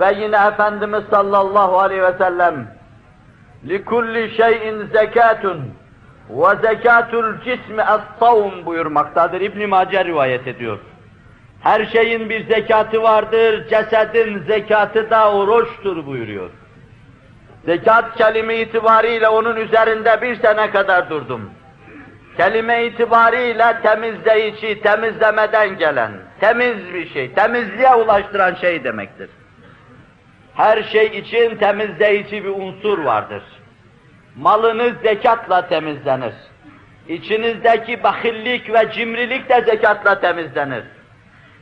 Ve yine Efendimiz sallallahu aleyhi ve sellem لِكُلِّ şeyin zekatun ve zekatul cismi es-savm buyurmaktadır. İbn Mace rivayet ediyor. Her şeyin bir zekatı vardır, cesedin zekatı da oruçtur buyuruyor. Zekat kelime itibariyle onun üzerinde bir sene kadar durdum. Kelime itibariyle temizleyici, temizlemeden gelen, temiz bir şey, temizliğe ulaştıran şey demektir. Her şey için temizleyici bir unsur vardır. Malınız zekatla temizlenir. İçinizdeki bahillik ve cimrilik de zekatla temizlenir.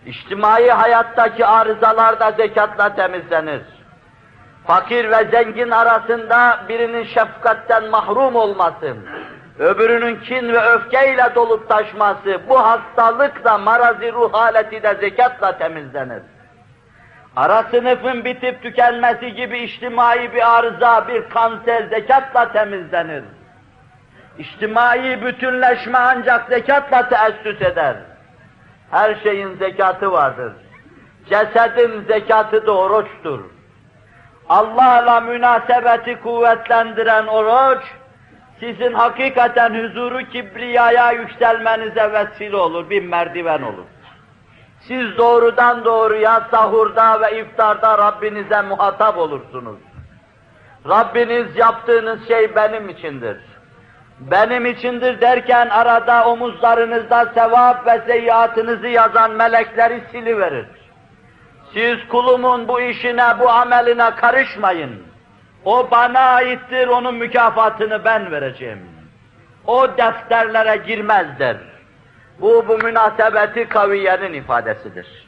İçtimai hayattaki arızalar da zekatla temizlenir. Fakir ve zengin arasında birinin şefkatten mahrum olması, öbürünün kin ve öfkeyle dolup taşması, bu hastalık da marazi ruh haleti de zekatla temizlenir. Ara sınıfın bitip tükenmesi gibi içtimai bir arıza, bir kanser zekatla temizlenir. İçtimai bütünleşme ancak zekatla teessüs eder. Her şeyin zekatı vardır. Cesedin zekatı da oruçtur. Allah'la münasebeti kuvvetlendiren oruç, sizin hakikaten huzuru kibriyaya yükselmenize vesile olur, bir merdiven olur. Siz doğrudan doğruya sahurda ve iftarda Rabbinize muhatap olursunuz. Rabbiniz yaptığınız şey benim içindir. Benim içindir derken arada omuzlarınızda sevap ve seyyiatınızı yazan melekleri siliverir. Siz kulumun bu işine, bu ameline karışmayın. O bana aittir, onun mükafatını ben vereceğim. O defterlere girmez der. Bu, bu münasebeti kaviyenin ifadesidir.